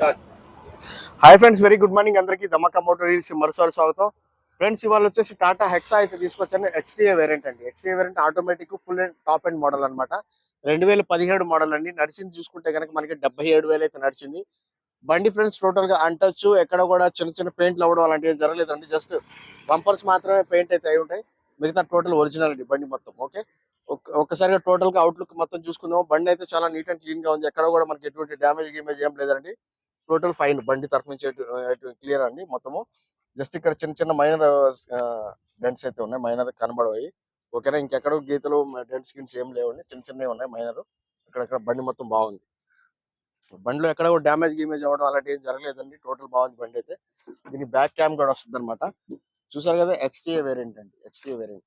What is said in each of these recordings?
Hi friends very good morning అందరికీ. Dhamaka motor reels మరోసారి స్వాగతం. ఫ్రెండ్స్ ఇవాళ వచ్చేసి టాటా హెక్సా అయితే తీసుకొచ్చాను. హెచ్డిఏ వేరియంట్ అండి. HDA variant automatic full and top and model అనమాట రెండు వేల పదిహేడు మోడల్ అండి. నడిచింది చూసుకుంటే కనుక మనకి డెబ్బై ఏడు వేలు అయితే నడిచింది. బండి ఫ్రెండ్స్ టోటల్గా అంటచ్చు ఎక్కడ కూడా చిన్న చిన్న పెయింట్లు అవ్వడం అలాంటివి జరగలేదండి. జస్ట్ బంపర్స్ మాత్రమే పెయింట్ అయితే అయి ఉంటాయి. మిగతా టోటల్ ఒరిజినల్ అండి బండి మొత్తం ఓకే? ఒక్కసారిగా టోటల్గా అవుట్లుక్ మొత్తం చూసుకుందాం. బండి అయితే చాలా నీట్ అండ్ క్లీన్గా ఉంది. ఎక్కడ కూడా మనకి ఎటువంటి డ్యామేజ్ గిమేజ్ ఏం లేదండి. టోటల్ ఫైన్ బండి తరఫు నుంచి క్లియర్ అండి. మొత్తము జస్ట్ ఇక్కడ చిన్న చిన్న మైనర్ డెంట్స్ అయితే ఉన్నాయి. మైనర్ కనబడవాయి. ఓకేనా? ఇంకెక్కడ గీతలు డెంట్స్ గిన్స్ ఏం లేవండి. చిన్న చిన్నవి ఉన్నాయి మైనర్. అక్కడక్కడ బండి మొత్తం బాగుంది. బండిలో ఎక్కడ కూడా డ్యామేజ్ గిమేజ్ అవ్వడం అలాంటి ఏం జరగలేదండి. టోటల్ బాగుంది బండి అయితే. దీని బ్యాక్ క్యామ్ కూడా వస్తుంది అనమాట చూసారు కదా? ఎక్స్టీఏ వేరియంట్ అండి. ఎక్స్టీఏ వేరియంట్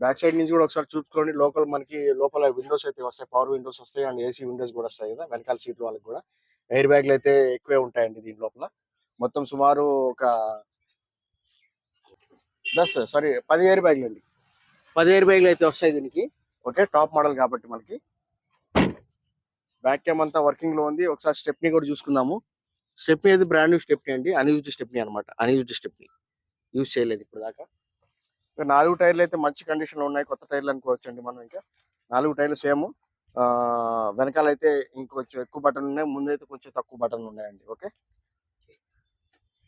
బ్యాక్ సైడ్ నుంచి కూడా ఒకసారి చూసుకోండి లోకల్ మనకి లోపల విండోస్ అయితే వస్తాయి పవర్ విండోస్ వస్తాయి అండ్ ఏసీ విండోస్ కూడా వస్తాయి కదా వెనకాల సీట్ వాళ్ళకి కూడా. ఎయిర్ బ్యాగ్లు అయితే ఎక్కువే ఉంటాయండి దీని లోపల. మొత్తం సుమారు ఒక దస్ సారీ పది ఎయిర్ బ్యాగ్లు అండి. పది ఎయిర్ బ్యాగ్లు అయితే వస్తాయి దీనికి. ఓకే టాప్ మోడల్ కాబట్టి మనకి. బ్యాక్ క్యామ్ అంతా వర్కింగ్లో ఉంది. ఒకసారి స్టెప్ని కూడా చూసుకుందాము. స్టెప్ని అయితే బ్రాండ్ న్యూ స్టెప్ని అండి. అన్యూజ్డ్ స్టెప్ని అనమాట అన్యూజ్డ్ స్టెప్ని యూజ్ చేయలేదు ఇప్పుడు దాకా నాలుగు టైర్లు అయితే మంచి కండిషన్లో ఉన్నాయి. కొత్త టైర్లు అనుకోవచ్చండి మనం ఇంకా. నాలుగు టైర్లు సేమ్. వెనకాల అయితే ఇంకొంచెం ఎక్కువ బటన్ ఉన్నాయి. ముందైతే కొంచెం తక్కువ బటన్ ఉన్నాయండి. ఓకే?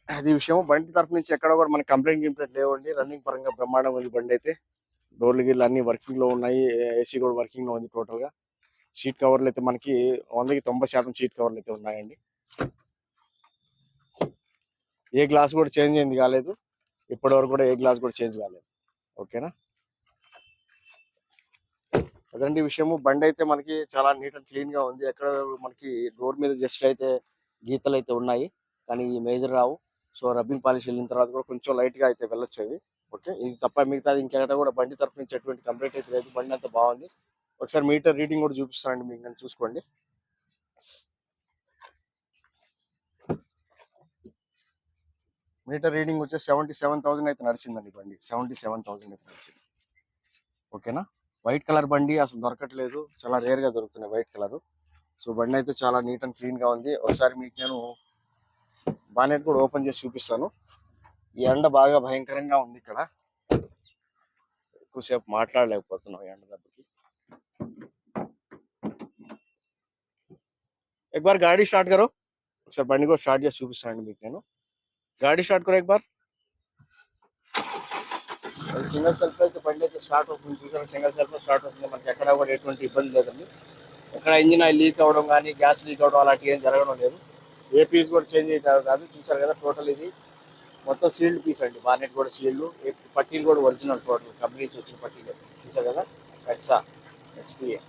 అది విషయం. బండి తరఫు నుంచి ఎక్కడ కూడా మనకి కంప్లైంట్ గింప్లైంట్ లేవండి. రన్నింగ్ పరంగా బ్రహ్మాండంగా ఉంది బండి అయితే. డోర్లు గిర్లు అన్ని వర్కింగ్లో ఉన్నాయి. ఏసీ కూడా వర్కింగ్లో ఉంది టోటల్గా సీట్ కవర్లు అయితే మనకి వందకి తొంభై శాతం సీట్ కవర్లు అయితే ఉన్నాయండి. ఏ గ్లాస్ కూడా చేంజ్ అయింది కాలేదు. ఇప్పటివరకు కూడా ఏ గ్లాస్ కూడా చేంజ్ కాలేదు. ఓకేనా? అదండి విషయము. బండి అయితే మనకి చాలా నీట్ అండ్ క్లీన్గా ఉంది. ఎక్కడ మనకి డోర్ మీద జస్ట్ అయితే గీతలు అయితే ఉన్నాయి. కానీ ఈ మేజర్ రావు. సో రబ్బింగ్ పాలిష్ వెళ్ళిన తర్వాత కూడా కొంచెం లైట్గా అయితే వెళ్ళొచ్చు అవి. ఓకే? ఇది తప్ప మిగతాది ఇంకెక్కడ కూడా బండి తరపు నుంచి ఎటువంటి కంప్లైంట్ అయితే లేదు. బండి అంతా బాగుంది. ఒకసారి మీటర్ రీడింగ్ కూడా చూపిస్తానండి మీకు. నేను చూసుకోండి. మీటర్ రీడింగ్ వచ్చేసి సెవెంటీ సెవెన్ థౌసండ్ అయితే నడిచిందండి బండి సెవెంటీ సెవెన్ థౌసండ్ అయితే నడిచింది ఓకేనా వైట్ కలర్ బండి అసలు దొరకట్లేదు చాలా రేర్ గా దొరుకుతున్నాయి వైట్ కలర్ సో బండి అయితే చాలా నీట్ అండ్ క్లీన్ గా ఉంది ఒకసారి మీకు నేను బానెట్ కూడా ఓపెన్ చేసి చూపిస్తాను ఈ ఎండ బాగా భయంకరంగా ఉంది ఇక్కడ ఎక్కువసేపు మాట్లాడలేకపోతున్నాం ఈ ఎండ దెబ్బకి एक बार गाड़ी स्टार्ट करो सर బండి కూడా స్టార్ట్ చేసి చూపిస్తానండి మీకు నేను గాడి స్టార్ట్ కరో एक बार సింగల్ సెల్ఫ్ అయితే బండి అయితే స్టార్ట్ అవుతుంది చూసారా సింగల్ సెల్ఫ్ స్టార్ట్ అవుతుంది మనకి ఎక్కడ కూడా ఎటువంటి ఇబ్బంది లేదండి ఎక్కడ ఇంజిన్ ఆయిల్ లీక్ అవ్వడం కానీ గ్యాస్ లీక్ అవ్వడం అలాంటివి ఏం జరగడం లేదు ఏ పీస్ కూడా చేంజ్ అయితే కాదు చూసారు కదా టోటల్ ఇది మొత్తం సీల్డ్ పీస్ అండి బానెట్ కూడా సీల్డ్ పట్టీలు కూడా ఒరిజినల్ టోటల్ కంపెనీ నుంచి వచ్చిన పట్టీలు చూసారు కదా ఎక్సా ఎక్స్పీఏ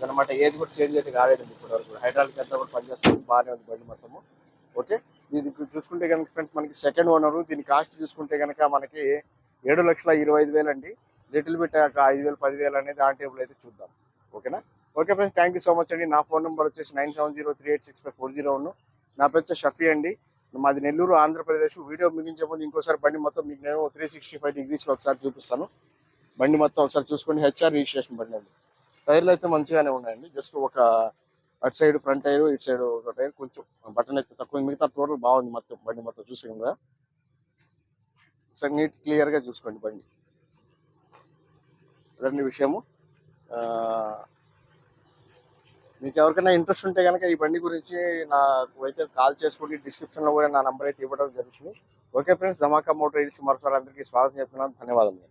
అనమాట ఏది కూడా చేంజ్ అయితే కాలేదండి ఇప్పటి వరకు హైడ్రాలిక్ అంతా కూడా పనిచేస్తుంది బాగానే ఉంది బండి మొత్తము ఓకే? దీనికి చూసుకుంటే కనుక ఫ్రెండ్స్ మనకి సెకండ్ ఓనర్ దీని కాస్ట్ చూసుకుంటే కనుక మనకి ఏడు లక్షల ఇరవై ఐదు వేలు అండి లిటిల్ బిట్ ఒక ఐదు వేలు పదివేలు అనేది ఆన్ టేబుల్ అయితే చూద్దాం. ఓకేనా? Okay friends thank you so much అండి. నా ఫోన్ నెంబర్ వచ్చేసి nine seven zero three eight six five four zero one. నా పేరు షఫీ అండి. మాది నెల్లూరు ఆంధ్రప్రదేశ్. వీడియో ముగించే ముందు ఇంకోసారి బండి మొత్తం మీకు నేను త్రీ సిక్స్టీ ఫైవ్ డిగ్రీస్లో ఒకసారి చూపిస్తాను. బండి మొత్తం ఒకసారి చూసుకోండి హెచ్ఆర్ రిజిస్ట్రేషన్ బండి అండి. టైర్లు అయితే మంచిగానే ఉన్నాయండి. జస్ట్ ఒక అటు సైడ్ ఫ్రంట్ టైర్ ఇటు సైడ్ ఒక టైర్ కొంచెం బటన్ అయితే తక్కువ మిగతా టోటల్ బాగుంది మొత్తం బండి మొత్తం చూసాం కదా. ఒకసారి నీట్ క్లియర్గా చూసుకోండి బండి. రెండు విషయము. మీకు ఎవరికైనా ఇంట్రెస్ట్ ఉంటే కనుక ఈ బండి గురించి నాకు అయితే కాల్ చేసుకోండి. డిస్క్రిప్షన్లో కూడా నా నంబర్ అయితే ఇవ్వడం జరుగుతుంది. Okay friends Dhamaka motor AC మరోసారి అందరికీ స్వాగతం చెప్తున్నాను. ధన్యవాదాలు